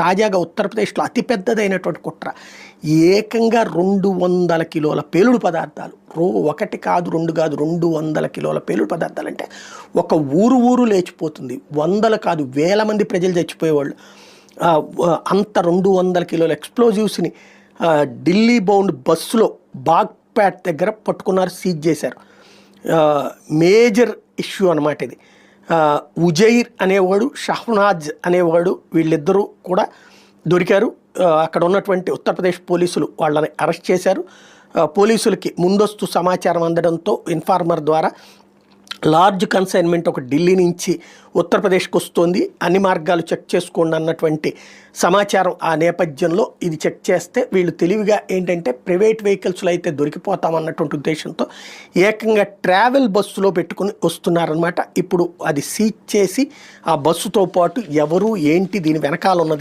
తాజాగా ఉత్తరప్రదేశ్లో అతిపెద్దదైనటువంటి కుట్ర. ఏకంగా రెండు వందల కిలోల పేలుడు పదార్థాలు. రో ఒకటి కాదు రెండు కాదు రెండు వందల కిలోల పేలుడు పదార్థాలు అంటే ఒక ఊరు ఊరు లేచిపోతుంది. వందల కాదు వేల మంది ప్రజలు చచ్చిపోయేవాళ్ళు. అంత రెండు వందల కిలోల ఎక్స్ప్లోజివ్స్ని ఢిల్లీ బౌండ్ బస్సులో బాగ్పేట్ దగ్గర పట్టుకున్నారు సీజ్ చేశారు. మేజర్ ఇష్యూ అనమాట ఇది. ఉజైర్ అనేవాడు షహ్నాజ్ అనేవాడు వీళ్ళిద్దరూ కూడా దొరికారు. అక్కడ ఉన్నటువంటి ఉత్తరప్రదేశ్ పోలీసులు వాళ్ళని అరెస్ట్ చేశారు. పోలీసులకి ముందస్తు సమాచారం అందడంతో ఇన్ఫార్మర్ ద్వారా లార్జ్ కన్సైన్మెంట్ ఒక ఢిల్లీ నుంచి ఉత్తరప్రదేశ్కి వస్తుంది. అన్ని మార్గాలు చెక్ చేసుకోండి అన్నటువంటి సమాచారం ఆ నేపథ్యంలో ఇది చెక్ చేస్తే వీళ్ళు తెలివిగా ఏంటంటే ప్రైవేట్ వెహికల్స్లో అయితే దొరికిపోతామన్నటువంటి ఉద్దేశంతో ఏకంగా ట్రావెల్ బస్సులో పెట్టుకుని వస్తున్నారనమాట ఇప్పుడు అది సీజ్ చేసి ఆ బస్సుతో పాటు ఎవరు ఏంటి దీని వెనకాల ఉన్నది